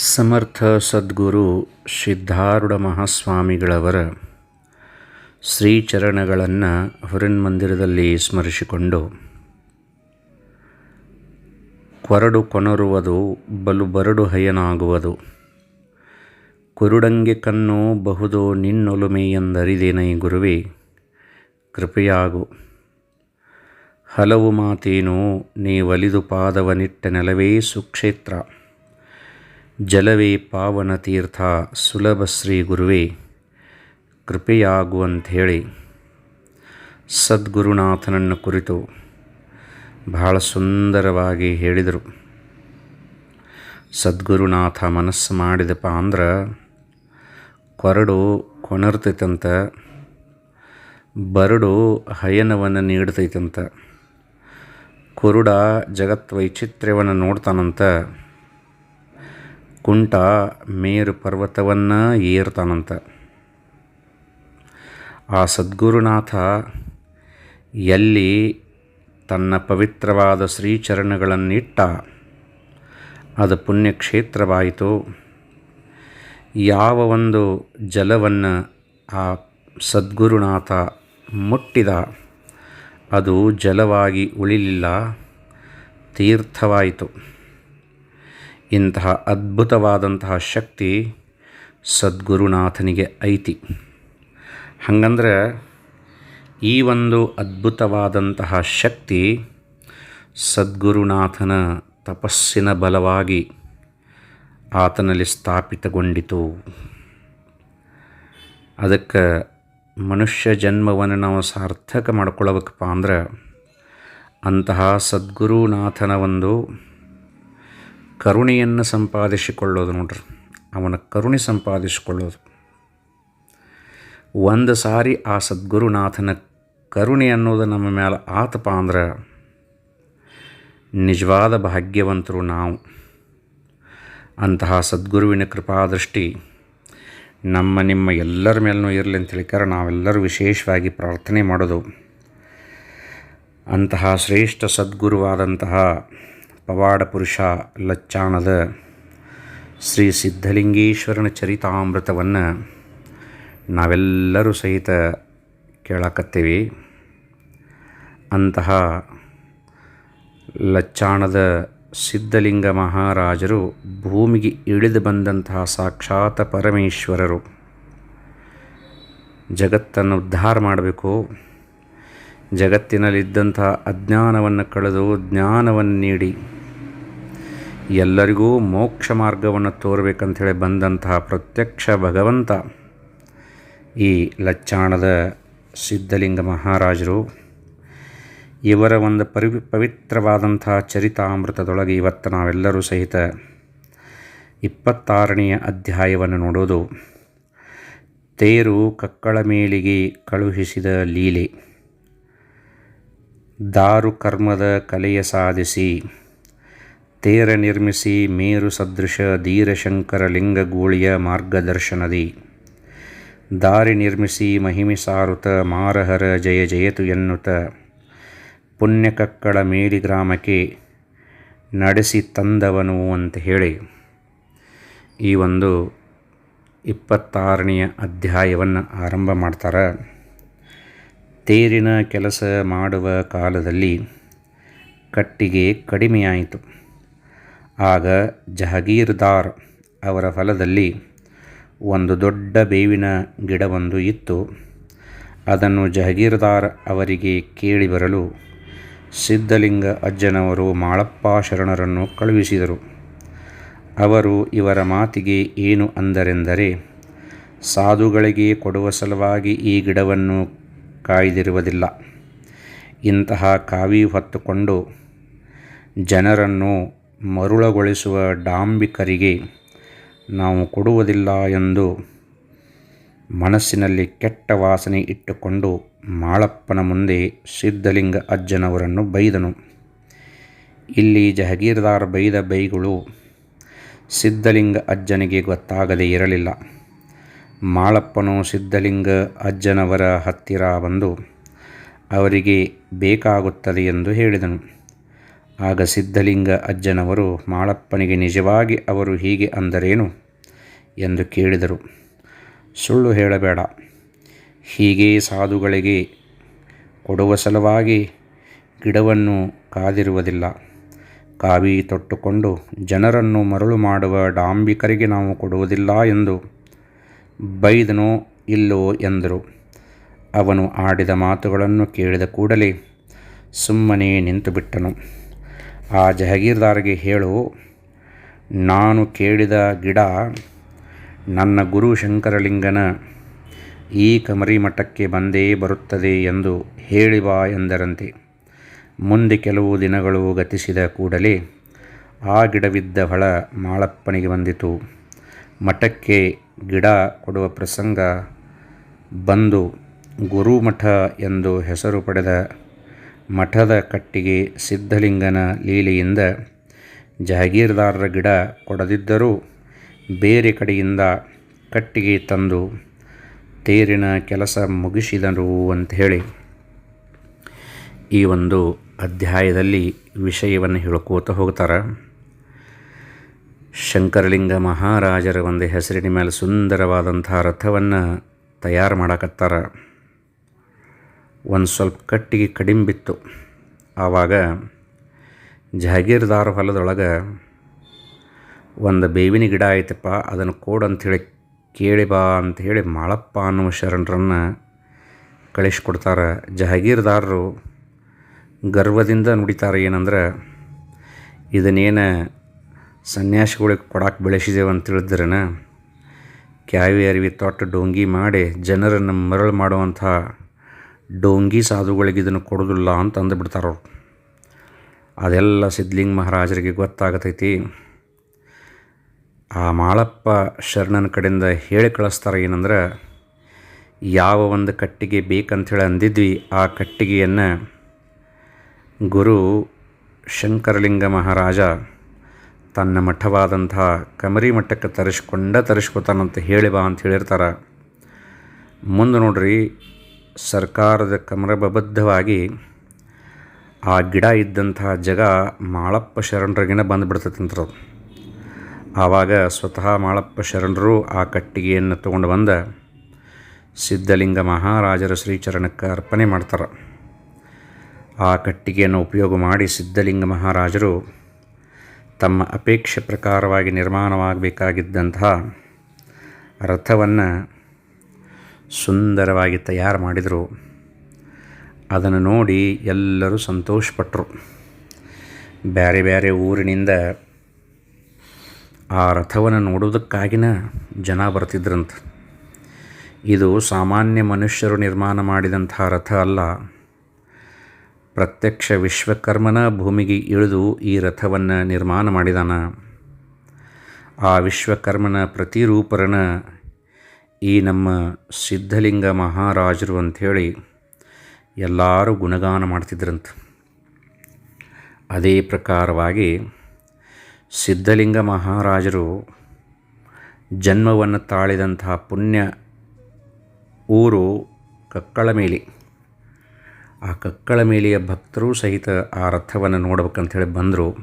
ಸಮರ್ಥ ಸದ್ಗುರು ಸಿದ್ಧಾರೂಢ ಮಹಾಸ್ವಾಮಿಗಳವರ ಶ್ರೀಚರಣಗಳನ್ನು ಹೊರನ್ಮಂದಿರದಲ್ಲಿ ಸ್ಮರಿಸಿಕೊಂಡು, ಕೊರಡು ಕೊನರುವುದು, ಬಲು ಬರಡು ಹಯನಾಗುವುದು, ಕುರುಡಂಗೆ ಕಣ್ಣು ಬಹುದು ನಿನ್ನೊಲುಮೆಯೆಂದರಿದೇನೈ ಗುರುವೆ, ಕೃಪೆಯಾಗು. ಹಲವು ಮಾತೇನು, ನೀ ಒಲಿದು ಪಾದವನಿಟ್ಟ ನೆಲವೇ ಸುಕ್ಷೇತ್ರ. ಜಲವೇ ಪಾವನ ತೀರ್ಥ ಸುಲಭ ಶ್ರೀ ಗುರುವೇ, ಕೃಪೆಯಾಗುವಂಥೇಳಿ. ಸದ್ಗುರುನಾಥನನ್ನು ಕುರಿತು ಬಹಳ ಸುಂದರವಾಗಿ ಹೇಳಿದರು. ಸದ್ಗುರುನಾಥ ಮನಸ್ಸು ಮಾಡಿದಪ್ಪ ಅಂದ್ರೆ ಕೊರಡು ಕೊನರ್ತೈತಂತ ಬರಡು ಹಯನವನ್ನು ನೀಡ್ತೈತಂತ, ಕುರುಡ ಜಗತ್ ವೈಚಿತ್ರ್ಯವನ್ನು ನೋಡ್ತಾನಂತ ಕುಂಟ ಮೇರು ಪರ್ವತವನ್ನು ಏರ್ತಾನಂತ ಆ ಸದ್ಗುರುನಾಥ ಎಲ್ಲಿ ತನ್ನ ಪವಿತ್ರವಾದ ಶ್ರೀಚರಣಗಳನ್ನಿಟ್ಟ, ಅದು ಪುಣ್ಯಕ್ಷೇತ್ರವಾಯಿತು. ಯಾವ ಒಂದು ಜಲವನ್ನು ಆ ಸದ್ಗುರುನಾಥ ಮುಟ್ಟಿದ, ಅದು ಜಲವಾಗಿ ಉಳಿಲಿಲ್ಲ, ತೀರ್ಥವಾಯಿತು. ಇಂತಹ ಅದ್ಭುತವಾದಂತಹ ಶಕ್ತಿ ಸದ್ಗುರುನಾಥನಿಗೆ ಐತಿ. ಹಾಗಂದ್ರೆ ಈ ಒಂದು ಅದ್ಭುತವಾದಂತಹ ಶಕ್ತಿ ಸದ್ಗುರುನಾಥನ ತಪಸ್ಸಿನ ಬಲವಾಗಿ ಆತನಲ್ಲಿ ಸ್ಥಾಪಿತಗೊಂಡಿತು. ಅದಕ್ಕೆ ಮನುಷ್ಯ ಜನ್ಮವನ್ನು ನಾವು ಸಾರ್ಥಕ ಮಾಡ್ಕೊಳ್ಬೇಕಪ್ಪ ಅಂದ್ರೆ ಅಂತಹ ಸದ್ಗುರುನಾಥನ ಒಂದು ಕರುಣೆಯನ್ನು ಸಂಪಾದಿಸಿಕೊಳ್ಳೋದು ನೋಡ್ರಿ. ಅವನ ಕರುಣೆ ಸಂಪಾದಿಸಿಕೊಳ್ಳೋದು. ಒಂದು ಸಾರಿ ಆ ಸದ್ಗುರುನಾಥನ ಕರುಣೆ ಅನ್ನೋದು ನಮ್ಮ ಮೇಲೆ ಆತಪ ಅಂದ್ರೆ, ನಿಜವಾದ ಭಾಗ್ಯವಂತರು ನಾವು. ಅಂತಹ ಸದ್ಗುರುವಿನ ಕೃಪಾದೃಷ್ಟಿ ನಮ್ಮ ನಿಮ್ಮ ಎಲ್ಲರ ಮೇಲೂ ಇರಲಿ ಅಂತ ಹೇಳಿಕಾರ ನಾವೆಲ್ಲರೂ ವಿಶೇಷವಾಗಿ ಪ್ರಾರ್ಥನೆ ಮಾಡೋದು. ಅಂತಹ ಶ್ರೇಷ್ಠ ಸದ್ಗುರುವಾದಂತಹ ಪವಾಡ ಪುರುಷ ಲಚ್ಚಾಣದ ಶ್ರೀ ಸಿದ್ಧಲಿಂಗೇಶ್ವರನ ಚರಿತಾಮೃತವನ್ನು ನಾವೆಲ್ಲರೂ ಸಹಿತ ಕೇಳಾಕತ್ತೇವೆ. ಅಂತಹ ಲಚ್ಚಾಣದ ಸಿದ್ಧಲಿಂಗ ಮಹಾರಾಜರು ಭೂಮಿಗೆ ಇಳಿದು ಬಂದಂತಹ ಸಾಕ್ಷಾತ್ ಪರಮೇಶ್ವರರು. ಜಗತ್ತನ್ನು ಉದ್ಧಾರ ಮಾಡಬೇಕು. ಜಗತ್ತಿನಲ್ಲಿದ್ದಂತಹ ಅಜ್ಞಾನವನ್ನು ಕಳೆದು ಜ್ಞಾನವನ್ನು ನೀಡಿ. ಎಲ್ಲರಿಗೂ ಮೋಕ್ಷ ಮಾರ್ಗವನ್ನು ತೋರಬೇಕಂಥೇಳಿ ಬಂದಂತಹ ಪ್ರತ್ಯಕ್ಷ ಭಗವಂತ, ಈ ಲಚ್ಚಾಣದ ಸಿದ್ಧಲಿಂಗ ಮಹಾರಾಜರು, ಇವರ ಒಂದು ಪರಿ ಪವಿತ್ರವಾದಂಥ ಚರಿತಾಮೃತದೊಳಗೆ ಇವತ್ತು ನಾವೆಲ್ಲರೂ ಸಹಿತ ಇಪ್ಪತ್ತಾರನೆಯ ಅಧ್ಯಾಯವನ್ನು ನೋಡೋದು. ತೇರು ಕಕ್ಕಳ ಮೇಲಿಗೆ ಕಳುಹಿಸಿದ ಲೀಲೆ. ದಾರು ಕರ್ಮದ ಕಲೆಯ ಸಾಧಿಸಿ ತೇರ ನಿರ್ಮಿಸಿ ಮೇರು ಸದೃಶ ಧೀರಶಂಕರ ಲಿಂಗಗೂಳಿಯ ಮಾರ್ಗದರ್ಶನದಿ. ದಾರಿ ನಿರ್ಮಿಸಿ ಮಹಿಮೆ ಸಾರುತ ಮಾರಹರ ಜಯ ಜಯತು ಎನ್ನುತ ಪುಣ್ಯಕಕ್ಕಳ ಮೇಲಿ ಗ್ರಾಮಕ್ಕೆ ನಡೆಸಿ ತಂದವನು ಅಂತ ಹೇಳಿ. ಈ ಒಂದು ಇಪ್ಪತ್ತಾರನೆಯ ಅಧ್ಯಾಯವನ್ನು ಆರಂಭ ಮಾಡ್ತಾರೆ. ತೇರಿನ ಕೆಲಸ ಮಾಡುವ ಕಾಲದಲ್ಲಿ ಕಟ್ಟಿಗೆ ಕಡಿಮೆಯಾಯಿತು. ಆಗ ಜಹಗೀರ್ದಾರ್ ಅವರ ಫಲದಲ್ಲಿ ಒಂದು ದೊಡ್ಡ ಬೇವಿನ ಗಿಡವೊಂದು ಇತ್ತು. ಅದನ್ನು ಜಹಗೀರ್ದಾರ್ ಅವರಿಗೆ ಕೇಳಿ ಬರಲು ಸಿದ್ಧಲಿಂಗ ಅಜ್ಜನವರು ಮಾಳಪ್ಪ ಶರಣರನ್ನು ಕಳುಹಿಸಿದರು. ಅವರು ಇವರ ಮಾತಿಗೆ ಏನು ಅಂದರೆಂದರೆ, ಸಾಧುಗಳಿಗೆ ಕೊಡುವ ಸಲುವಾಗಿ ಈ ಗಿಡವನ್ನು ಕಾಯ್ದಿರುವುದಿಲ್ಲ. ಇಂತಹ ಕಾವಿ ಹೊತ್ತುಕೊಂಡು ಜನರನ್ನು ಮರುಳಗೊಳಿಸುವ ಡಾಂಬಿಕರಿಗೆ ನಾವು ಕೊಡುವುದಿಲ್ಲ ಎಂದು ಮನಸ್ಸಿನಲ್ಲಿ ಕೆಟ್ಟ ವಾಸನೆ ಇಟ್ಟುಕೊಂಡು ಮಾಳಪ್ಪನ ಮುಂದೆ ಸಿದ್ಧಲಿಂಗ ಅಜ್ಜನವರನ್ನು ಬೈದನು. ಇಲ್ಲಿ ಜಹಗೀರ್ದಾರ್ ಬೈದ ಬೈಗಳು ಸಿದ್ಧಲಿಂಗ ಅಜ್ಜನಿಗೆ ಗೊತ್ತಾಗದೇ ಇರಲಿಲ್ಲ. ಮಾಳಪ್ಪನು ಸಿದ್ಧಲಿಂಗ ಅಜ್ಜನವರ ಹತ್ತಿರ ಬಂದು ಅವರಿಗೆ ಬೇಕಾಗುತ್ತದೆ ಎಂದು ಹೇಳಿದನು. ಆಗ ಸಿದ್ಧಲಿಂಗ ಅಜ್ಜನವರು, ಮಾಳಪ್ಪನಿಗೆ ನಿಜವಾಗಿ ಅವರು ಹೀಗೆ ಅಂದರೇನು? ಎಂದು ಕೇಳಿದರು. ಸುಳ್ಳು ಹೇಳಬೇಡ. ಹೀಗೆ ಸಾಧುಗಳಿಗೆ ಕೊಡುವ ಸಲುವಾಗಿ ಗಿಡವನ್ನು ಕಾದಿರುವುದಿಲ್ಲ. ಕಾವಿ ತೊಟ್ಟುಕೊಂಡು, ಜನರನ್ನು ಮರಳು ಮಾಡುವ ಡಾಂಬಿಕರಿಗೆ ನಾವು ಕೊಡುವುದಿಲ್ಲ ಎಂದು ಬೈದನೋ ಇಲ್ಲೋ ಎಂದರು. ಅವನು ಆಡಿದ ಮಾತುಗಳನ್ನು ಕೇಳಿದ ಕೂಡಲೇ ಸುಮ್ಮನೆ ನಿಂತು ಬಿಟ್ಟನು ಆ ಜಹಗೀರ್ದಾರ್ಗೆ ಹೇಳು, ನಾನು ಕೇಳಿದ ಗಿಡ ನನ್ನ ಗುರು ಶಂಕರಲಿಂಗನ ಈ ಕಮರಿ ಮಠಕ್ಕೆ ಬಂದೇ ಬರುತ್ತದೆ ಎಂದು ಹೇಳಿ ಬಾ ಎಂದರಂತೆ. ಮುಂದೆ ಕೆಲವು ದಿನಗಳು ಗತಿಸಿದ ಕೂಡಲೇ ಆ ಗಿಡವಿದ್ದ ಹೊಳ ಮಾಳಪ್ಪನಿಗೆ ಬಂದಿತು. ಮಠಕ್ಕೆ ಗಿಡ ಕೊಡುವ ಪ್ರಸಂಗ ಬಂದು ಗುರುಮಠ ಎಂದು ಹೆಸರು ಪಡೆದ ಮಠದ ಕಟ್ಟಿಗೆ ಸಿದ್ಧಲಿಂಗನ ಲೀಲೆಯಿಂದ ಜಹಗೀರ್ದಾರರ ಗಿಡ ಕೊಡದಿದ್ದರೂ ಬೇರೆ ಕಡೆಯಿಂದ ಕಟ್ಟಿಗೆ ತಂದು ತೇರಿನ ಕೆಲಸ ಮುಗಿಸಿದರು ಅಂತ ಹೇಳಿ ಈ ಒಂದು ಅಧ್ಯಾಯದಲ್ಲಿ ವಿಷಯವನ್ನು ಹೇಳ್ಕೋತ ಹೋಗ್ತಾರೆ. ಶಂಕರಲಿಂಗ ಮಹಾರಾಜರ ಒಂದು ಹೆಸರಿನ ಮೇಲೆ ಸುಂದರವಾದಂಥ ರಥವನ್ನು ತಯಾರು ಮಾಡಕತ್ತಾರ. ಒಂದು ಸ್ವಲ್ಪ ಕಟ್ಟಿಗೆ ಕಡಿಮೆ ಬಿತ್ತು. ಆವಾಗ ಜಹಗೀರ್ದಾರ್ ಹೊಲದೊಳಗೆ ಒಂದು ಬೇವಿನ ಗಿಡ ಐತಪ್ಪ ಅದನ್ನು ಕೊಡು ಅಂಥೇಳಿ ಕೇಳಿ ಬಾ ಅಂಥೇಳಿ ಮಾಳಪ್ಪ ಅನ್ನುವ ಶರಣರನ್ನು ಕಳಿಸ್ಕೊಡ್ತಾರೆ. ಜಹಗೀರ್ದಾರರು ಗರ್ವದಿಂದ ನುಡಿತಾರೆ ಏನಂದ್ರೆ, ಇದನ್ನೇನು ಸನ್ಯಾಸಿಗಳಿಗೆ ಕೊಡಕ್ಕೆ ಬೆಳೆಸಿದೆವು ಅಂತ ತಿಳಿದ್ರನ ಕ್ಯಾವಿ ಅರಿವಿ ತೊಟ್ಟು ಡೋಂಗಿ ಮಾಡಿ ಜನರನ್ನು ಮರಳು ಮಾಡುವಂಥ ಡೋಂಗಿ ಸಾಧುಗಳಿಗೆ ಇದನ್ನು ಕೊಡೋದಿಲ್ಲ ಅಂತ ಅಂದುಬಿಡ್ತಾರೆ ಅವ್ರು ಅದೆಲ್ಲ ಸಿದ್ಧಲಿಂಗ ಮಹಾರಾಜರಿಗೆ ಗೊತ್ತಾಗತೈತಿ. ಆ ಮಾಳಪ್ಪ ಶರಣನ ಕಡೆಯಿಂದ ಹೇಳಿ ಕಳಿಸ್ತಾರೆ ಏನಂದ್ರೆ, ಯಾವ ಒಂದು ಕಟ್ಟಿಗೆ ಬೇಕಂಥೇಳಿ ಅಂದಿದ್ವಿ, ಆ ಕಟ್ಟಿಗೆಯನ್ನು ಗುರು ಶಂಕರಲಿಂಗ ಮಹಾರಾಜ ತನ್ನ ಮಠವಾದಂಥ ಕಮರಿ ಮಠಕ್ಕೆ ತರಿಸ್ಕೊಂಡ ತರಿಸ್ಕೊತಾನಂತ ಹೇಳಿ ಬಾ ಅಂತ ಹೇಳಿರ್ತಾರೆ. ಮುಂದೆ ನೋಡ್ರಿ ಸರ್ಕಾರದ ಕಮರಬದ್ಧವಾಗಿ ಆ ಗಿಡ ಇದ್ದಂತಹ ಜಗ ಮಾಳಪ್ಪ ಶರಣರಿಗಿನ ಬಂದುಬಿಡ್ತೈತಂತ್ರ. ಆವಾಗ ಸ್ವತಃ ಮಾಳಪ್ಪ ಶರಣರು ಆ ಕಟ್ಟಿಗೆಯನ್ನು ತಗೊಂಡು ಬಂದ ಸಿದ್ಧಲಿಂಗ ಮಹಾರಾಜರ ಶ್ರೀಚರಣಕ್ಕೆ ಅರ್ಪಣೆ ಮಾಡ್ತಾರೆ. ಆ ಕಟ್ಟಿಗೆಯನ್ನು ಉಪಯೋಗ ಮಾಡಿ ಸಿದ್ಧಲಿಂಗ ಮಹಾರಾಜರು ತಮ್ಮ ಅಪೇಕ್ಷೆ ಪ್ರಕಾರವಾಗಿ ನಿರ್ಮಾಣವಾಗಬೇಕಾಗಿದ್ದಂತಹ ರಥವನ್ನು ಸುಂದರವಾಗಿ ತಯಾರು ಮಾಡಿದರು. ಅದನ್ನು ನೋಡಿ ಎಲ್ಲರೂ ಸಂತೋಷಪಟ್ಟರು ಬೇರೆ ಬೇರೆ ಊರಿನಿಂದ ಆ ರಥವನ್ನು ನೋಡೋದಕ್ಕಾಗಿನ ಜನ ಬರ್ತಿದ್ರಂತ. ಇದು ಸಾಮಾನ್ಯ ಮನುಷ್ಯರು ನಿರ್ಮಾಣ ಮಾಡಿದಂಥ ರಥ ಅಲ್ಲ. ಪ್ರತ್ಯಕ್ಷ ವಿಶ್ವಕರ್ಮನ ಭೂಮಿಗೆ ಇಳಿದು ಈ ರಥವನ್ನು ನಿರ್ಮಾಣ ಮಾಡಿದಾನ. ಆ ವಿಶ್ವಕರ್ಮನ ಪ್ರತಿರೂಪರನ ಈ ನಮ್ಮ ಸಿದ್ಧಲಿಂಗ ಮಹಾರಾಜರು ಅಂಥೇಳಿ ಎಲ್ಲರೂ ಗುಣಗಾನ ಮಾಡ್ತಿದ್ರಂತ. ಅದೇ ಪ್ರಕಾರವಾಗಿ ಸಿದ್ಧಲಿಂಗ ಮಹಾರಾಜರು ಜನ್ಮವನ್ನು ತಾಳಿದಂತಹ ಪುಣ್ಯ ಊರು ಕಕ್ಕಳ ಮೇಲೆ ಆ ಕಕ್ಕಳ ಮೇಲೆಯ ಭಕ್ತರೂ ಸಹಿತ ಆ ರಥವನ್ನು ನೋಡ್ಬೇಕಂಥೇಳಿ ಬಂದರು.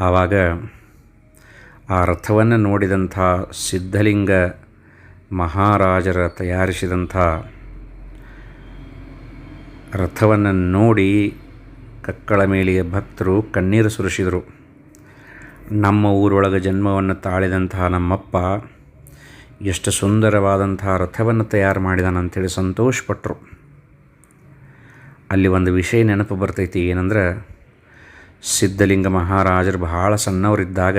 ಆವಾಗ ಆ ರಥವನ್ನು ನೋಡಿದಂಥ ಸಿದ್ಧಲಿಂಗ ಮಹಾರಾಜರ ತಯಾರಿಸಿದಂಥ ರಥವನ್ನು ನೋಡಿ ಕಕ್ಕಳ ಮೇಲಿಯ ಭಕ್ತರು ಕಣ್ಣೀರು ಸುರಿಸಿದರು. ನಮ್ಮ ಊರೊಳಗೆ ಜನ್ಮವನ್ನು ತಾಳಿದಂತಹ ನಮ್ಮಪ್ಪ ಎಷ್ಟು ಸುಂದರವಾದಂತಹ ರಥವನ್ನು ತಯಾರು ಮಾಡಿದಾನಂಥೇಳಿ ಸಂತೋಷಪಟ್ಟರು ಅಲ್ಲಿ ಒಂದು ವಿಷಯ ನೆನಪು ಬರ್ತೈತಿ ಏನಂದ್ರೆ, ಸಿದ್ಧಲಿಂಗ ಮಹಾರಾಜರು ಬಹಳ ಸಣ್ಣವರಿದ್ದಾಗ,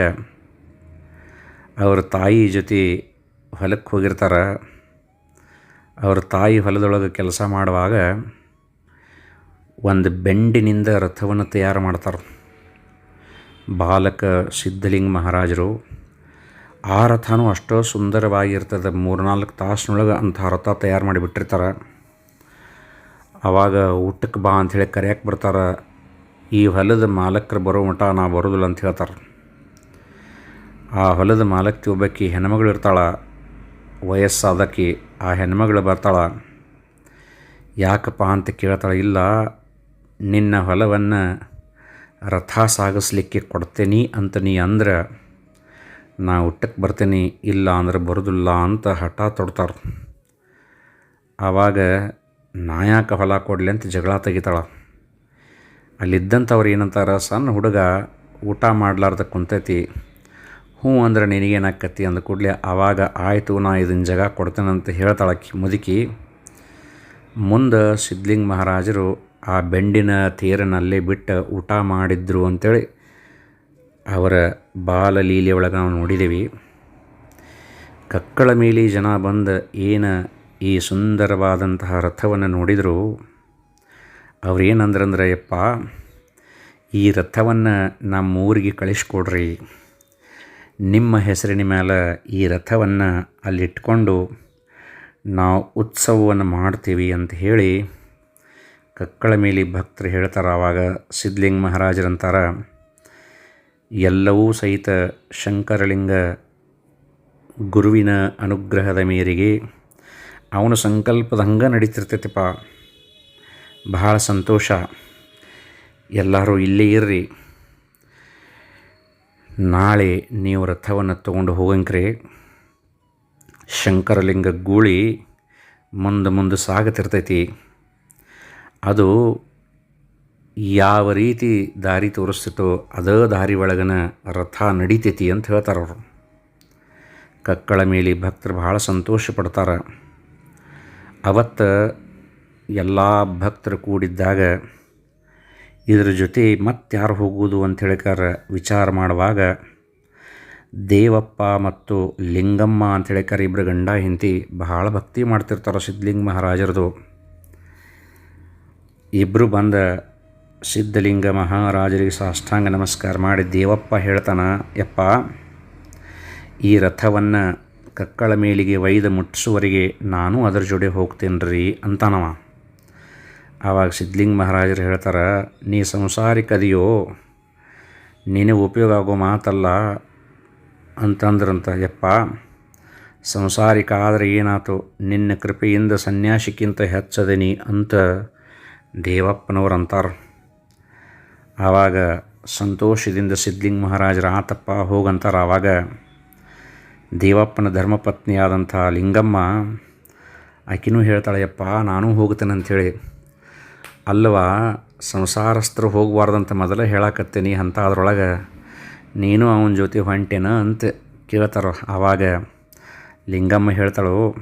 ಅವರ ತಾಯಿ ಜೊತೆ ಹೊಲಕ್ಕೆ ಹೋಗಿರ್ತಾರೆ, ಅವ್ರ ತಾಯಿ ಹೊಲದೊಳಗೆ ಕೆಲಸ ಮಾಡುವಾಗ ಒಂದು ಬೆಂಡಿನಿಂದ ರಥವನ್ನು ತಯಾರು ಮಾಡ್ತಾರೆ. ಬಾಲಕ ಸಿದ್ಧಲಿಂಗ ಮಹಾರಾಜರು, ಆ ರಥನೂ ಅಷ್ಟೋ ಸುಂದರವಾಗಿರ್ತದೆ, ಮೂರ್ನಾಲ್ಕು ತಾಸಿನೊಳಗೆ ಅಂಥ ರಥ ತಯಾರು ಮಾಡಿಬಿಟ್ಟಿರ್ತಾರೆ ಆವಾಗ ಊಟಕ್ಕೆ ಬಾ ಅಂಥೇಳಿ ಕರೆಯಕ್ಕೆ ಬರ್ತಾರೆ, ಈ ಹೊಲದ ಮಾಲಕರು ಬರೋ ಮಟ ನಾ ಬರೋದಿಲ್ಲ ಅಂತ ಹೇಳ್ತಾರೆ. ಆ ಹೊಲದ ಮಾಲಕಿ ಒಬ್ಬಾಕಿ ಹೆಣ್ಮಗಳು ಇರ್ತಾಳೆ ವಯಸ್ಸಾದಕ್ಕಿ ಆ ಹೆಣ್ಮಗಳು ಬರ್ತಾಳ. ಯಾಕಪ್ಪ ಅಂತ ಕೇಳ್ತಾಳೆ, ಇಲ್ಲ, ನಿನ್ನ ಹೊಲವನ್ನು ರಥ ಸಾಗಿಸ್ಲಿಕ್ಕೆ ಕೊಡ್ತೀನಿ ಅಂತ ನೀ ಅಂದ್ರೆ, ನಾ ಊಟಕ್ಕೆ ಬರ್ತೀನಿ, ಇಲ್ಲ ಅಂದ್ರೆ ಬರೋದಿಲ್ಲ ಅಂತ ಹಠ ತೊಡ್ತಾರೆ ಆವಾಗ ನಾ ಯಾಕೆ ಹೊಲ ಕೊಡಲಿ ಅಂತ ಜಗಳ ತೆಗಿತಾಳ. ಅಲ್ಲಿದ್ದಂಥವ್ರು ಏನಂತಾರೆ, ಸಣ್ಣ ಹುಡುಗ ಊಟ ಮಾಡಲಾರ್ದ ಕುಂತೈತಿ ಹ್ಞೂ ಅಂದ್ರೆ ನಿನಗೇನಾಕತಿ ಅಂದ ಕೂಡಲೇ ಆವಾಗ ಆಯಿತು, ನಾ ಇದನ್ನು ಜಗ ಕೊಡ್ತೇನಂತ ಹೇಳ್ತಾಳೆ ಆಕಿ ಮುದುಕಿ. ಮುಂದೆ ಸಿದ್ಧಲಿಂಗ ಮಹಾರಾಜರು ಆ ಬೆಂಡಿನ ತೇರನಲ್ಲೇ ಬಿಟ್ಟು ಊಟ ಮಾಡಿದ್ರು ಅಂಥೇಳಿ ಅವರ ಬಾಲಲೀಲೆ ಒಳಗೆ ನಾವು ನೋಡಿದ್ದೀವಿ ಕಕ್ಕಳ ಮೇಲೆ ಜನ ಬಂದು ಏನು ಈ ಸುಂದರವಾದಂತಹ ರಥವನ್ನು ನೋಡಿದರು? ಅವ್ರೇನಂದ್ರಂದ್ರೆ ಯಪ್ಪ ಈ ರಥವನ್ನು ನಮ್ಮ ಊರಿಗೆ ಕಳಿಸ್ಕೊಡ್ರಿ. ನಿಮ್ಮ ಹೆಸರಿನ ಮೇಲೆ ಈ ರಥವನ್ನು ಅಲ್ಲಿಟ್ಕೊಂಡು ನಾವು ಉತ್ಸವವನ್ನು ಮಾಡ್ತೀವಿ ಅಂತ ಹೇಳಿ ಕಕ್ಕಳ ಮೇಲೆ ಭಕ್ತರು ಹೇಳ್ತಾರೆ ಆವಾಗ ಸಿದ್ಧಲಿಂಗ ಮಹಾರಾಜರಂತಾರ, ಎಲ್ಲವೂ ಸಹಿತ ಶಂಕರಲಿಂಗ ಗುರುವಿನ ಅನುಗ್ರಹದ ಮೇರೆಗೆ ಅವನ ಸಂಕಲ್ಪದ ಹಂಗೆ ನಡೀತಿರ್ತೈತಿಪ್ಪ. ಬಹಳ ಸಂತೋಷ. ಎಲ್ಲರೂ ಇಲ್ಲೇ ಇರ್ರಿ. ನಾಳೆ ನೀವು ರಥವನ್ನು ತೊಗೊಂಡು ಹೋಗಂಕ್ರಿ ಶಂಕರಲಿಂಗ ಗೂಳಿ ಮುಂದೆ ಮುಂದೆ ಸಾಗತಿರ್ತೈತಿ. ಅದು ಯಾವ ರೀತಿ ದಾರಿ ತೋರಿಸ್ತಿತ್ತೋ ಅದೇ ದಾರಿ ಒಳಗನ ರಥ ನಡೀತೈತಿ ಅಂತ ಹೇಳ್ತಾರೆ ಅವರು. ಕಕ್ಕಳ ಮೇಲೆ ಭಕ್ತರು ಭಾಳ ಸಂತೋಷ ಪಡ್ತಾರೆ. ಅವತ್ತು ಎಲ್ಲ ಭಕ್ತರು ಕೂಡಿದ್ದಾಗ ಇದರ ಜೊತೆ ಮತ್ತಾರು ಹೋಗುವುದು ಅಂತ ಹೇಳಿಕಾರ ವಿಚಾರ ಮಾಡುವಾಗ, ದೇವಪ್ಪ ಮತ್ತು ಲಿಂಗಮ್ಮ ಅಂತ ಹೇಳಿಕಾರ ಇಬ್ಬರು ಗಂಡ ಹೆಂಡತಿ ಬಹಳ ಭಕ್ತಿ ಮಾಡ್ತಿರ್ತಾರೆ ಸಿದ್ಧಲಿಂಗ ಮಹಾರಾಜರದು. ಇಬ್ಬರು ಬಂದ ಸಿದ್ಧಲಿಂಗ ಮಹಾರಾಜರಿಗೆ ಸಾಷ್ಟಾಂಗ ನಮಸ್ಕಾರ ಮಾಡಿ ದೇವಪ್ಪ ಹೇಳ್ತಾನ, ಯಪ್ಪ, ಈ ರಥವನ್ನು ಕಕ್ಕಳ ಮೇಲಿಗೆ ವೈದ ಮುಟ್ಟಿಸುವರಿಗೆ ನಾನು ಅದರ ಜೋಡಿ ಹೋಗ್ತೇನೆ ರೀ ಅಂತಾನವ. ಆವಾಗ ಸಿದ್ಧಲಿಂಗ ಮಹಾರಾಜರು ಹೇಳ್ತಾರೆ, ನೀ ಸಂಸಾರಿಕದಿಯೋ, ನಿನಗೆ ಉಪಯೋಗ ಆಗೋ ಮಾತಲ್ಲ ಅಂತಂದ್ರಂತ. ಯಪ್ಪ ಸಂಸಾರಿಕ ಆದರೆ ಏನಾಯ್ತು ನಿನ್ನ ಕೃಪೆಯಿಂದ ಸನ್ಯಾಸಿಕ್ಕಿಂತ ಹೆಚ್ಚದನಿ ಅಂತ ದೇವಪ್ಪನವ್ರು ಅಂತಾರೆ ಆವಾಗ ಸಂತೋಷದಿಂದ ಸಿದ್ಧಲಿಂಗ ಮಹಾರಾಜರು, ಆತಪ್ಪ, ಹೋಗಂತಾರೆ. ಆವಾಗ ದೇವಪ್ಪನ ಧರ್ಮಪತ್ನಿಯಾದಂಥ ಲಿಂಗಮ್ಮ ಆಕಿನೂ ಹೇಳ್ತಾಳೆಯಪ್ಪ ನಾನೂ ಹೋಗ್ತೇನೆ ಅಂಥೇಳಿ ಅಲ್ಲವಾ, ಸಂಸಾರಸ್ಥರು ಹೋಗಬಾರ್ದಂತ ಮೊದಲೇ ಹೇಳಕತ್ತೀನಿ. ಅಂತ ಅದ್ರೊಳಗೆ ನೀನು ಅವನ ಜೊತೆ ಹೊಂಟೇನ ಅಂತ ಕೇಳ್ತಾರೋ. ಆವಾಗ ಲಿಂಗಮ್ಮ ಹೇಳ್ತಾಳು,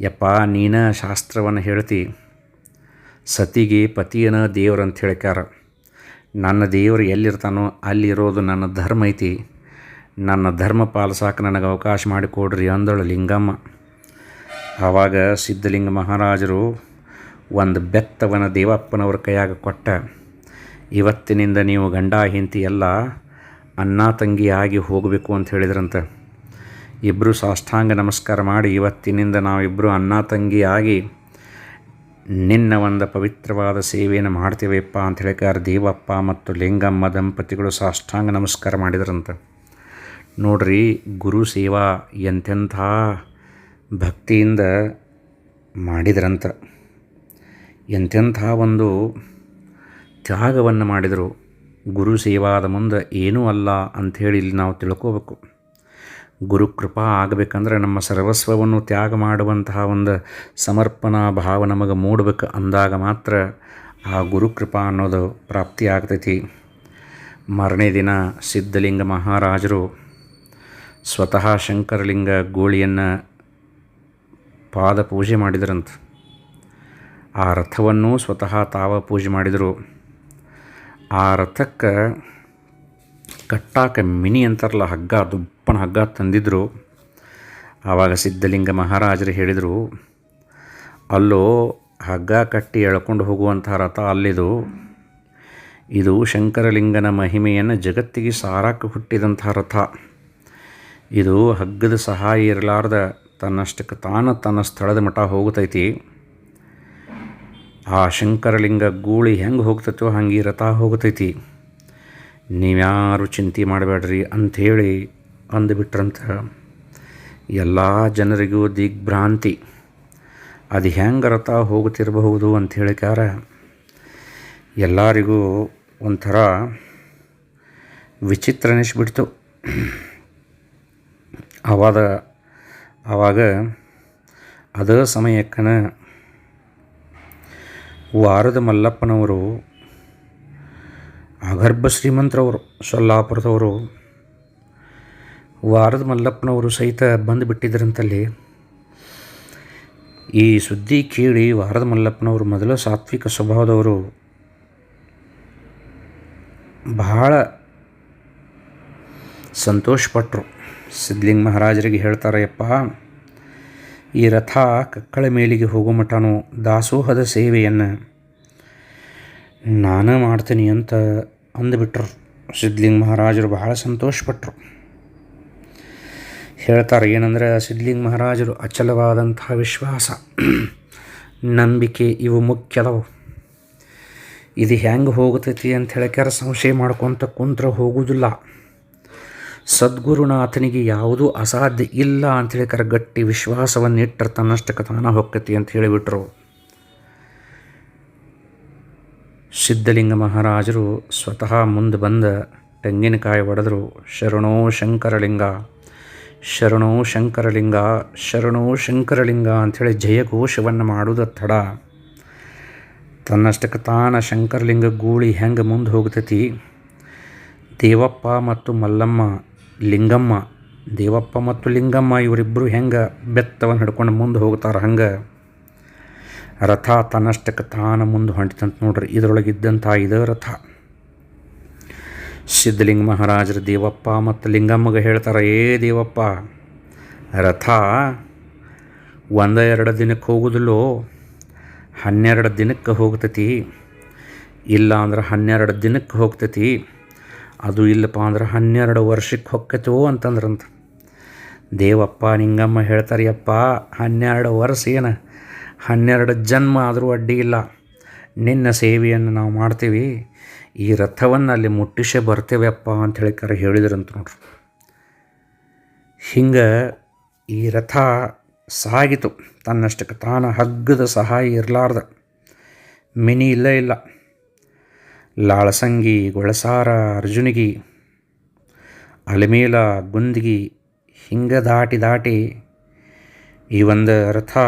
ಯಪ್ಪ, ನೀನ ಶಾಸ್ತ್ರವನ್ನು ಹೇಳ್ತಿ. ಸತಿಗೆ ಪತಿಯನ ದೇವ್ರು ಅಂತ ಹೇಳ್ಕಾರ ನನ್ನ ದೇವರು ಎಲ್ಲಿರ್ತಾನೋ ಅಲ್ಲಿರೋದು ನನ್ನ ಧರ್ಮ ಐತಿ. ನನ್ನ ಧರ್ಮ ಪಾಲಿಸಾಕ ನನಗೆ ಅವಕಾಶ ಮಾಡಿಕೊಡ್ರಿ ಅಂದಳು ಲಿಂಗಮ್ಮ. ಆವಾಗ ಸಿದ್ಧಲಿಂಗ ಮಹಾರಾಜರು ಒಂದು ಬೆತ್ತವನ ದೇವಪ್ಪನವ್ರ ಕೈಯಾಗ ಕೊಟ್ಟ. ಇವತ್ತಿನಿಂದ ನೀವು ಗಂಡ, ಹೆಂಡತಿ ಎಲ್ಲ ಅಣ್ಣ, ತಂಗಿ ಆಗಿ ಹೋಗಬೇಕು ಅಂತ ಹೇಳಿದ್ರಂತೆ. ಇಬ್ಬರು ಸಾಷ್ಟಾಂಗ ನಮಸ್ಕಾರ ಮಾಡಿ ಇವತ್ತಿನಿಂದ ನಾವಿಬ್ಬರು ಅಣ್ಣ, ತಂಗಿ ಆಗಿ ನಿನ್ನ ಒಂದು ಪವಿತ್ರವಾದ ಸೇವೆಯನ್ನು ಮಾಡ್ತೀವಪ್ಪ ಅಂತ ಹೇಳಿಕಾರ ದೇವಪ್ಪ ಮತ್ತು ಲಿಂಗಮ್ಮ ದಂಪತಿಗಳು ಸಾಷ್ಟಾಂಗ ನಮಸ್ಕಾರ ಮಾಡಿದ್ರಂತೆ. ನೋಡ್ರಿ, ಗುರು ಸೇವಾ ಎಂತೆಂಥ ಭಕ್ತಿಯಿಂದ ಮಾಡಿದ್ರಂತ. ಎಂತೆಂಥ ಒಂದು ತ್ಯಾಗವನ್ನು ಮಾಡಿದರು ಗುರು ಸೇವಾದ ಮುಂದೆ ಏನೂ ಅಲ್ಲ ಅಂಥೇಳಿ ಇಲ್ಲಿ ನಾವು ತಿಳ್ಕೋಬೇಕು. ಗುರುಕೃಪಾ ಆಗಬೇಕಂದ್ರೆ ನಮ್ಮ ಸರ್ವಸ್ವವನ್ನು ತ್ಯಾಗ ಮಾಡುವಂತಹ ಒಂದು ಸಮರ್ಪಣಾ ಭಾವ ನಮಗೆ ಮೂಡಬೇಕು. ಅಂದಾಗ ಮಾತ್ರ ಆ ಗುರುಕೃಪಾ ಅನ್ನೋದು ಪ್ರಾಪ್ತಿ ಆಗ್ತೈತಿ. ಮಾರನೇ ದಿನ ಸಿದ್ಧಲಿಂಗ ಮಹಾರಾಜರು ಸ್ವತಃ ಶಂಕರಲಿಂಗ ಗೋಳಿಯನ್ನು ಪಾದ ಪೂಜೆ ಮಾಡಿದರಂತ. ಆ ರಥವನ್ನು ಸ್ವತಃ ತಾವ ಪೂಜೆ ಮಾಡಿದರು. ಆ ರಥಕ್ಕೆ ಕಟ್ಟಾಕ ಮಿನಿ ಅಂತಾರಲ್ಲ, ಹಗ್ಗ ದುಪ್ಪನ ಹಗ್ಗ ತಂದಿದ್ದರು ಆವಾಗ ಸಿದ್ಧಲಿಂಗ ಮಹಾರಾಜರು ಹೇಳಿದರು, ಅಲ್ಲೋ, ಹಗ್ಗ ಕಟ್ಟಿ ಎಳ್ಕೊಂಡು ಹೋಗುವಂತಹ ರಥ ಅಲ್ಲಿದು. ಇದು ಶಂಕರಲಿಂಗನ ಮಹಿಮೆಯನ್ನು ಜಗತ್ತಿಗೆ ಸಾರಾಕ ಹುಟ್ಟಿದಂಥ ರಥ. ಇದು ಹಗ್ಗದ ಸಹಾಯ ಇರಲಾರ್ದ ತನ್ನಷ್ಟಕ್ಕೆ ತಾನು ತನ್ನ ಸ್ಥಳದ ಮಠ ಹೋಗುತ್ತೈತಿ ಆ ಶಂಕರಲಿಂಗ ಗೂಳಿ ಹೆಂಗೆ ಹೋಗ್ತೈತೋ ಹಂಗೆ ರಥ ಹೋಗ್ತೈತಿ. ನೀವ್ಯಾರು ಚಿಂತೆ ಮಾಡಬೇಡ್ರಿ ಅಂಥೇಳಿ ಅಂದುಬಿಟ್ರಂತ ಎಲ್ಲ ಜನರಿಗೂ ದಿಗ್ಭ್ರಾಂತಿ. ಅದು ಹೆಂಗೆ ರಥ ಹೋಗುತ್ತಿರಬಹುದು ಅಂತ ಹೇಳಿಕಾರ ಎಲ್ಲರಿಗೂ ಒಂಥರ ವಿಚಿತ್ರ ಅನಿಸ್ಬಿಡ್ತು. ಆವಾಗ ಆವಾಗ ಅದೇ ಸಮಯಕ್ಕನ ವಾರದ ಮಲ್ಲಪ್ಪನವರು, ಅಗರ್ಭ ಶ್ರೀಮಂತರವರು, ಸೊಲ್ಲಾಪುರದವರು, ವಾರದ ಮಲ್ಲಪ್ಪನವರು ಸಹಿತ ಬಂದುಬಿಟ್ಟಿದ್ರಂತಲ್ಲಿ ಈ ಸುದ್ದಿ ಕೇಳಿ ವಾರದ ಮಲ್ಲಪ್ಪನವರು ಮೊದಲ ಸಾತ್ವಿಕ ಸ್ವಭಾವದವರು ಬಹಳ ಸಂತೋಷಪಟ್ಟರು ಸಿದ್ಲಿಂಗ ಮಹಾರಾಜರಿಗೆ ಹೇಳ್ತಾರೆ ಯಪ್ಪ ಈ ರಥ ಕಕ್ಕಳ ಮೇಲಿಗೆ ಹೋಗೋ ಮಟನು ದಾಸೋಹದ ಸೇವೆಯನ್ನು. ನಾನು ಮಾಡ್ತೀನಿ ಅಂತ ಅಂದುಬಿಟ್ರು. ಸಿದ್ಧಲಿಂಗ ಮಹಾರಾಜರು ಬಹಳ ಸಂತೋಷಪಟ್ಟರು ಹೇಳ್ತಾರೆ ಏನಂದ್ರೆ, ಸಿದ್ಧಲಿಂಗ ಮಹಾರಾಜರು ಅಚಲವಾದಂತಹ ವಿಶ್ವಾಸ. ನಂಬಿಕೆ ಇವು ಮುಖ್ಯದವು ಇದು ಹೆಂಗೆ ಹೋಗ್ತೈತಿ ಅಂತ ಹೇಳಕ್ಯಾರ ಸಂಶಯ ಮಾಡ್ಕೊತ ಕುಂತ್ರ ಹೋಗುವುದಿಲ್ಲ ಸದ್ಗುರುನಾಥನಿಗೆ ಯಾವುದೂ ಅಸಾಧ್ಯ ಇಲ್ಲ ಅಂಥೇಳಿ ಕರ ಗಟ್ಟಿ ವಿಶ್ವಾಸವನ್ನು ಇಟ್ಟರೆ ತನ್ನಷ್ಟಕ್ಕೆ ತಾನ ಹೊಕ್ಕತಿ ಅಂತ ಹೇಳಿಬಿಟ್ರು. ಸಿದ್ಧಲಿಂಗ ಮಹಾರಾಜರು ಸ್ವತಃ ಮುಂದೆ ಬಂದ ತೆಂಗಿನಕಾಯಿ ಒಡೆದರು, ಶರಣೋ ಶಂಕರಲಿಂಗ ಶರಣೋ ಶಂಕರಲಿಂಗ ಶರಣೋ ಶಂಕರಲಿಂಗ ಅಂಥೇಳಿ ಜಯಘೋಷವನ್ನು ಮಾಡುವುದ ತಡ. ತನ್ನಷ್ಟಕ್ಕೆ ತಾನ ಶಂಕರಲಿಂಗ ಗೂಳಿ ಹೆಂಗೆ ಮುಂದೆ ಹೋಗ್ತೈತಿ? ದೇವಪ್ಪ ಮತ್ತು ಮಲ್ಲಮ್ಮ ಲಿಂಗಮ್ಮ, ದೇವಪ್ಪ ಮತ್ತು ಲಿಂಗಮ್ಮ ಇವರಿಬ್ಬರು ಹೆಂಗೆ ಬೆತ್ತವನ್ನು ಹಿಡ್ಕೊಂಡು ಮುಂದೆ ಹೋಗ್ತಾರೆ ಹಂಗೆ? ರಥ ತನ್ನಷ್ಟಕ್ಕೆ ತಾನ ಮುಂದೆ ಹೊಂಟಿತಂತ ನೋಡ್ರಿ ಇದರೊಳಗಿದ್ದಂಥ ಇದೇ ರಥ. ಸಿದ್ಧಲಿಂಗ ಮಹಾರಾಜರು ದೇವಪ್ಪ ಮತ್ತು ಲಿಂಗಮ್ಮಗೆ ಹೇಳ್ತಾರೆ, ಏ ದೇವಪ್ಪ, ರಥ ಒಂದ ಎರಡು ದಿನಕ್ಕೆ ಹೋಗುದಿಲ್ಲೋ? ಹನ್ನೆರಡು ದಿನಕ್ಕೆ ಹೋಗ್ತತಿ? ಇಲ್ಲ ಅಂದ್ರೆ ಹನ್ನೆರಡು ದಿನಕ್ಕೆ ಹೋಗ್ತೈತಿ? ಅದು ಇಲ್ಲಪ್ಪ ಅಂದ್ರೆ ಹನ್ನೆರಡು ವರ್ಷಕ್ಕೆ ಹೊಕ್ಕತೋ ಅಂತಂದ್ರಂತ. ದೇವಪ್ಪ, ನಿಂಗಮ್ಮ ಹೇಳ್ತಾರೆ ಯಪ್ಪ ಹನ್ನೆರಡು ವರ್ಷ ಏನು? ಹನ್ನೆರಡು ಜನ್ಮ ಆದರೂ ಅಡ್ಡಿ ಇಲ್ಲ. ನಿನ್ನ ಸೇವೆಯನ್ನು ನಾವು ಮಾಡ್ತೀವಿ. ಈ ರಥವನ್ನು ಅಲ್ಲಿ ಮುಟ್ಟಿಸೇ ಬರ್ತೇವೆಪ್ಪ ಅಂತ ಹೇಳಿ ಕರೆ ಹೇಳಿದ್ರಂತ ನೋಡ್ರಿ. ಹಿಂಗೆ ಈ ರಥ ಸಾಗಿತು. ತನ್ನಷ್ಟಕ್ಕೆ ತಾನ ಹಗ್ಗದ ಸಹಾಯ ಇರಲಾರ್ದ. ಮಿನಿ ಇಲ್ಲೇ ಇಲ್ಲ. ಲಾಳಸಂಗಿ, ಗೊಳಸಾರ, ಅರ್ಜುನಿಗಿ, ಅಲೆಮೇಲ, ಗುಂದಿಗಿ ಹಿಂಗ ದಾಟಿ ದಾಟಿ ಈ ಒಂದು ರಥ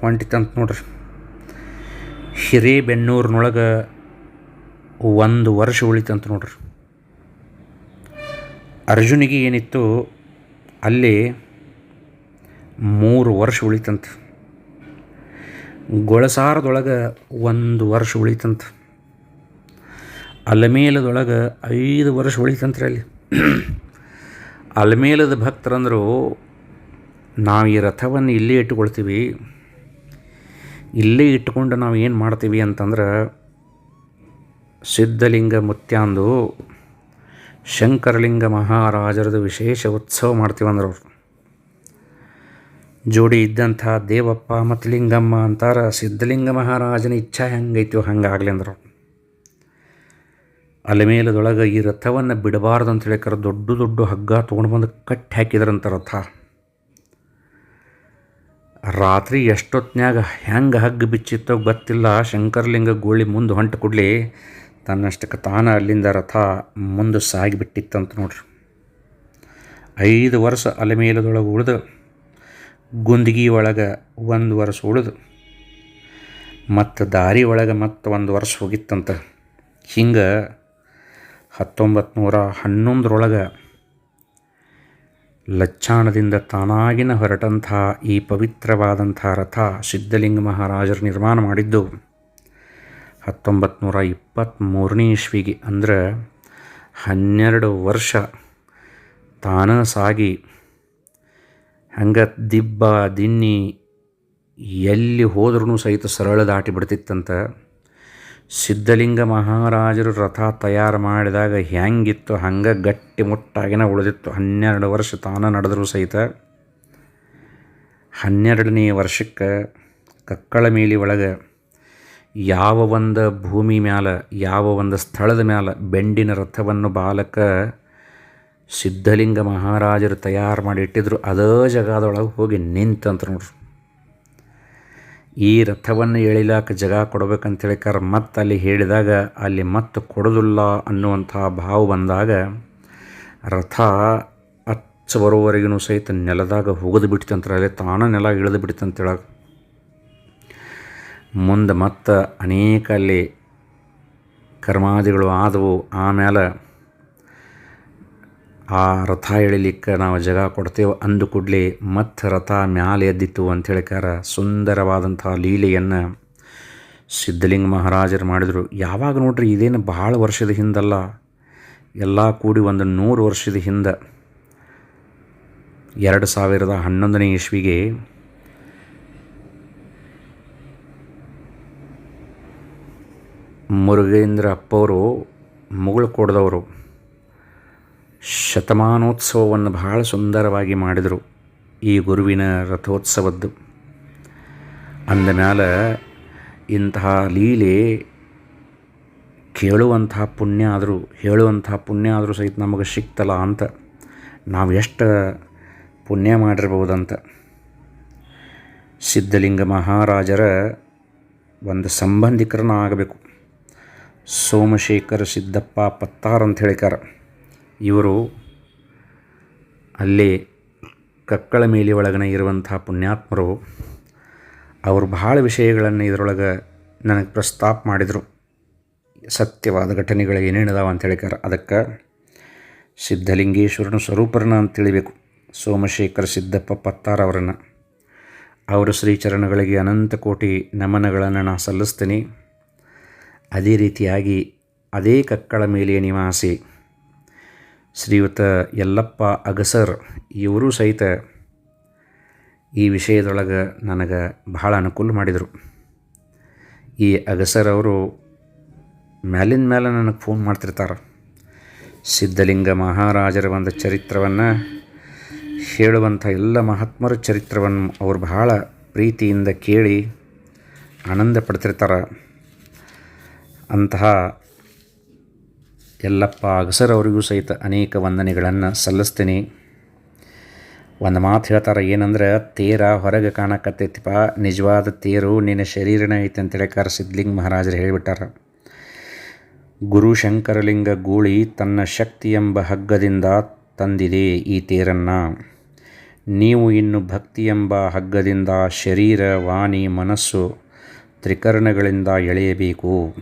ಹೊಂಟಿತಂತ ನೋಡ್ರಿ. ಹಿರೇಬೆನ್ನೂರಿನೊಳಗೆ ಒಂದು ವರ್ಷ ಉಳಿತಂತ ನೋಡ್ರಿ. ಅರ್ಜುನಿಗೆ ಏನಿತ್ತು, ಅಲ್ಲಿ ಮೂರು ವರ್ಷ ಉಳಿತಂತ. ಗೊಳಸಾರದೊಳಗೆ ಒಂದು ವರ್ಷ ಉಳಿತಂತ. ಅಲಮೇಲದೊಳಗೆ ಐದು ವರ್ಷ ಉಳಿತಂತ್ರಿ ಅಲ್ಲಿ. ಅಲಮೇಲದ ಭಕ್ತರಂದರು, ನಾವು ಈ ರಥವನ್ನು ಇಲ್ಲೇ ಇಟ್ಟುಕೊಳ್ತೀವಿ. ಇಲ್ಲೇ ಇಟ್ಟುಕೊಂಡು ನಾವು ಏನು ಮಾಡ್ತೀವಿ ಅಂತಂದ್ರೆ, ಸಿದ್ಧಲಿಂಗ ಮುತ್ಯಾಂದು ಶಂಕರಲಿಂಗ ಮಹಾರಾಜರದು ವಿಶೇಷ ಉತ್ಸವ ಮಾಡ್ತೀವಂದ್ರೆ ಅವರು. ಜೋಡಿ ಇದ್ದಂಥ ದೇವಪ್ಪ ಮತ್ತು ಲಿಂಗಮ್ಮ ಅಂತಾರೆ, ಸಿದ್ಧಲಿಂಗ ಮಹಾರಾಜನ ಇಚ್ಛಾ ಹೆಂಗೈತೋ ಹಂಗಾಗಲಿ ಅಂದರು ಅಲೆಮೇಲದೊಳಗೆ ಈ ರಥವನ್ನು ಬಿಡಬಾರ್ದು ಅಂತ ಹೇಳಿಕರ ದೊಡ್ಡ ದೊಡ್ಡ ಹಗ್ಗ ತೊಗೊಂಡು ಬಂದು ಕಟ್ಟಿ ಹಾಕಿದ್ರಂತ ರಥ. ರಾತ್ರಿ ಎಷ್ಟೊತ್ತಿನಾಗ ಹೆಂಗೆ ಹಗ್ಗ ಬಿಚ್ಚಿತ್ತೋ ಗೊತ್ತಿಲ್ಲ. ಶಂಕರಲಿಂಗ ಗೋಳಿ ಮುಂದೆ ಹೊಂಟು ಕೊಡಲಿ ತನ್ನಷ್ಟಕ್ಕೆ ತಾನ ಅಲ್ಲಿಂದ ರಥ ಮುಂದೆ ಸಾಗಿಬಿಟ್ಟಿತ್ತಂತ ನೋಡ್ರಿ. ಐದು ವರ್ಷ ಅಲೆಮೇಲದೊಳಗೆ ಉಳಿದು, ಗುಂದಗಿ ಒಳಗೆ ಒಂದು ವರ್ಷ ಉಳಿದು, ಮತ್ತು ದಾರಿ ಒಳಗೆ ಮತ್ತು ಒಂದು ವರ್ಷ ಹೋಗಿತ್ತಂತ. ಹಿಂಗೆ ಹತ್ತೊಂಬತ್ತು ನೂರ ಹನ್ನೊಂದರೊಳಗೆ ಲಚ್ಚಾಣದಿಂದ ತಾನಾಗಿನ ಹೊರಟಂಥ ಈ ಪವಿತ್ರವಾದಂಥ ರಥ ಸಿದ್ಧಲಿಂಗ ಮಹಾರಾಜರು ನಿರ್ಮಾಣ ಮಾಡಿದ್ದು ಹತ್ತೊಂಬತ್ತು ಇಪ್ಪತ್ತ್ಮೂರನೇ ಇಸ್ವಿಗೆ. ಅಂದ್ರೆ ಹನ್ನೆರಡು ವರ್ಷ ತಾನ ಸಾಗಿ ಹಂಗೆ ದಿಬ್ಬ ದಿನ್ನಿ ಎಲ್ಲಿ ಹೋದ್ರೂ ಸಹಿತ ಸರಳ ದಾಟಿ ಬಿಡ್ತಿತ್ತಂತ ಸಿದ್ಧಲಿಂಗ ಮಹಾರಾಜರು ರಥ ತಯಾರು ಮಾಡಿದಾಗ ಹೆಂಗಿತ್ತು ಹಂಗೆ ಗಟ್ಟಿ ಮುಟ್ಟಾಗಿನ ಉಳಿದಿತ್ತು. ಹನ್ನೆರಡು ವರ್ಷ ತಾನ ನಡೆದರೂ ಸಹಿತ ಹನ್ನೆರಡನೇ ವರ್ಷಕ್ಕೆ ಕಕ್ಕಳ ಮೇಲಿ ಒಳಗೆ ಯಾವ ಒಂದು ಭೂಮಿ ಮ್ಯಾಲೆ, ಯಾವ ಒಂದು ಸ್ಥಳದ ಮ್ಯಾಲೆ ಬೆಂಡಿನ ರಥವನ್ನು ಬಾಲಕ ಸಿದ್ಧಲಿಂಗ ಮಹಾರಾಜರು ತಯಾರು ಮಾಡಿಟ್ಟಿದ್ರು ಅದೇ ಜಗದೊಳಗೆ ಹೋಗಿ ನಿಂತಂತ ನೋಡ್ರಿ. ಈ ರಥವನ್ನು ಎಳಿಲಾಕ ಜಗ ಕೊಡ್ಬೇಕಂತ ಹೇಳಿಕಾರ ಮತ್ತೆ ಅಲ್ಲಿ ಹೇಳಿದಾಗ ಅಲ್ಲಿ ಮತ್ತೆ ಕೊಡೋದಿಲ್ಲ ಅನ್ನುವಂಥ ಭಾವ ಬಂದಾಗ ರಥ ಅಚ್ಚ ಬರೋವರೆಗೂ ಸಹಿತ ನೆಲದಾಗ ಹೋಗದು ಬಿಡ್ತಂತಾರೆ ಅಲ್ಲಿ ತಾನ ನೆಲ ಇಳಿದು ಬಿಡ್ತಂತೇಳ ಮುಂದೆ ಮತ್ತೆ ಅನೇಕ ಅಲ್ಲಿ ಕರ್ಮಾದಿಗಳು ಆದವು. ಆಮೇಲೆ ಆ ರಥ ಎಳಿಲಿಕ್ಕೆ ನಾವು ಜಾಗ ಕೊಡ್ತೇವೆ ಅಂದು ಕೂಡಲೇ ಮತ್ತೆ ರಥ ಮ್ಯಾಲೆ ಎದ್ದಿತ್ತು ಅಂತ ಹೇಳಿಕಾರ ಸುಂದರವಾದಂಥ ಲೀಲೆಯನ್ನು ಸಿದ್ಧಲಿಂಗ ಮಹಾರಾಜರು ಮಾಡಿದರು. ಯಾವಾಗ ನೋಡ್ರಿ ಇದೇನು ಭಾಳ ವರ್ಷದ ಹಿಂದಲ್ಲ. ಎಲ್ಲ ಕೂಡಿ ಒಂದು ನೂರು ವರ್ಷದ ಹಿಂದೆ ಎರಡು ಸಾವಿರದ ಹನ್ನೊಂದನೇ ಇಸ್ವಿಗೆ ಮುರುಗೇಂದ್ರ ಅಪ್ಪವರು ಮುಗುಳು ಕೊಡ್ದವರು ಶತಮಾನೋತ್ಸವವನ್ನು ಬಹಳ ಸುಂದರವಾಗಿ ಮಾಡಿದರು ಈ ಗುರುವಿನ ರಥೋತ್ಸವದ್ದು. ಅಂದಮ್ಯಾಲ ಇಂತಹ ಲೀಲೆ ಕೇಳುವಂತಹ ಪುಣ್ಯ ಆದರೂ ಹೇಳುವಂತಹ ಪುಣ್ಯ ಆದರೂ ಸಹಿತ ನಮಗೆ ಸಿಕ್ತಲ್ಲ ಅಂತ ನಾವು ಎಷ್ಟು ಪುಣ್ಯ ಮಾಡಿರ್ಬೋದಂತ. ಸಿದ್ಧಲಿಂಗ ಮಹಾರಾಜರ ಒಂದು ಸಂಬಂಧಿಕರನ್ನ ಆಗಬೇಕು ಸೋಮಶೇಖರ ಸಿದ್ದಪ್ಪ ಪತ್ತಾರ್ ಅಂತ ಹೇಳಿಕಾರ ಇವರು ಅಲ್ಲಿ ಕಕ್ಕಳ ಮೇಲೆ ಒಳಗನೆ ಇರುವಂಥ ಪುಣ್ಯಾತ್ಮರು, ಅವರು ಭಾಳ ವಿಷಯಗಳನ್ನು ಇದರೊಳಗೆ ನನಗೆ ಪ್ರಸ್ತಾಪ ಮಾಡಿದರು. ಸತ್ಯವಾದ ಘಟನೆಗಳು ಏನೇನಿದಾವ ಅಂತ ಹೇಳಿಕಾರ ಅದಕ್ಕೆ ಸಿದ್ಧಲಿಂಗೇಶ್ವರನ ಸ್ವರೂಪರನ್ನ ಅಂತ ತಿಳಿಬೇಕು. ಸೋಮಶೇಖರ ಸಿದ್ದಪ್ಪ ಪತ್ತಾರ ಅವರನ್ನು. ಅವರ ಶ್ರೀಚರಣಗಳಿಗೆ ಅನಂತ ಕೋಟಿ ನಮನಗಳನ್ನು ನಾನು ಸಲ್ಲಿಸ್ತೀನಿ. ಅದೇ ರೀತಿಯಾಗಿ ಅದೇ ಕಕ್ಕಳ ಮೇಲೆಯ ನಿವಾಸಿ ಶ್ರೀಯುತ ಯಲ್ಲಪ್ಪ ಅಗಸರ್ ಇವರು ಸಹಿತ ಈ ವಿಷಯದೊಳಗೆ ನನಗೆ ಬಹಳ ಅನುಕೂಲ ಮಾಡಿದರು. ಈ ಅಗಸರ್ ಅವರು ಮ್ಯಾಲಿನ ಮೇಲೆ ನನಗೆ ಫೋನ್ ಮಾಡ್ತಿರ್ತಾರೆ. ಸಿದ್ಧಲಿಂಗ ಮಹಾರಾಜರ ಒಂದು ಚರಿತ್ರವನ್ನು, ಹೇಳುವಂಥ ಎಲ್ಲ ಮಹಾತ್ಮರ ಚರಿತ್ರವನ್ನು ಅವರು ಬಹಳ ಪ್ರೀತಿಯಿಂದ ಕೇಳಿ ಆನಂದ ಪಡ್ತಿರ್ತಾರೆ. ಅಂತಹ ಯಲ್ಲಪ್ಪ ಅಗಸರವರಿಗೂ ಸಹಿತ ಅನೇಕ ವಂದನೆಗಳನ್ನು ಸಲ್ಲಿಸ್ತೀನಿ. ಒಂದು ಮಾತು ಹೇಳ್ತಾರೆ ಏನಂದ್ರೆ, ತೇರ ಹೊರಗೆ ಕಾಣಕತ್ತೈತಿಪ್ಪ ನಿಜವಾದ ತೇರು ನಿನ್ನ ಶರೀರನ ಐತೆ ಅಂತ ಹೇಳಿಕಾರ ಸಿದ್ಧಲಿಂಗ ಮಹಾರಾಜರು ಹೇಳಿಬಿಟ್ಟಾರ. ಗುರು ಶಂಕರಲಿಂಗ ಗೂಳಿ ತನ್ನ ಶಕ್ತಿ ಎಂಬ ಹಗ್ಗದಿಂದ ತಂದಿದೆ ಈ ತೇರನ್ನು. ನೀವು ಇನ್ನು ಭಕ್ತಿ ಎಂಬ ಹಗ್ಗದಿಂದ ಶರೀರ, ವಾಣಿ, ಮನಸ್ಸು ತ್ರಿಕರಣಗಳಿಂದ ಎಳೆಯಬೇಕು.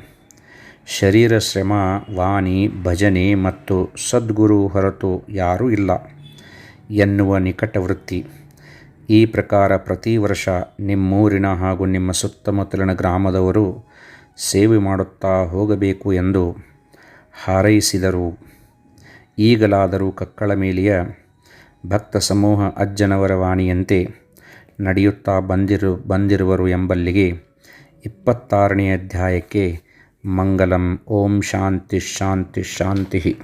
ಶರೀರ ಶ್ರಮ, ವಾಣಿ, ಭಜನೆ ಮತ್ತು ಸದ್ಗುರು ಹೊರತು ಯಾರೂ ಇಲ್ಲ. ಎನ್ನುವ ನಿಕಟ ವೃತ್ತಿ. ಈ ಪ್ರಕಾರ ಪ್ರತಿ ವರ್ಷ ನಿಮ್ಮೂರಿನ ಹಾಗೂ ನಿಮ್ಮ ಸುತ್ತಮುತ್ತಲಿನ ಗ್ರಾಮದವರು ಸೇವೆ ಮಾಡುತ್ತಾ ಹೋಗಬೇಕು ಎಂದು ಹಾರೈಸಿದರು. ಈಗಲಾದರೂ ಕಕ್ಕಳ ಮೇಲೆಯ ಭಕ್ತ ಸಮೂಹ ಅಜ್ಜನವರ ವಾಣಿಯಂತೆ ನಡೆಯುತ್ತಾ ಬಂದಿರು ಬಂದಿರುವರು ಎಂಬಲ್ಲಿಗೆ ಇಪ್ಪತ್ತಾರನೇ ಅಧ್ಯಾಯಕ್ಕೆ மங்களம். ஓம் சாந்தி ஷாந்தி ஷாந்தி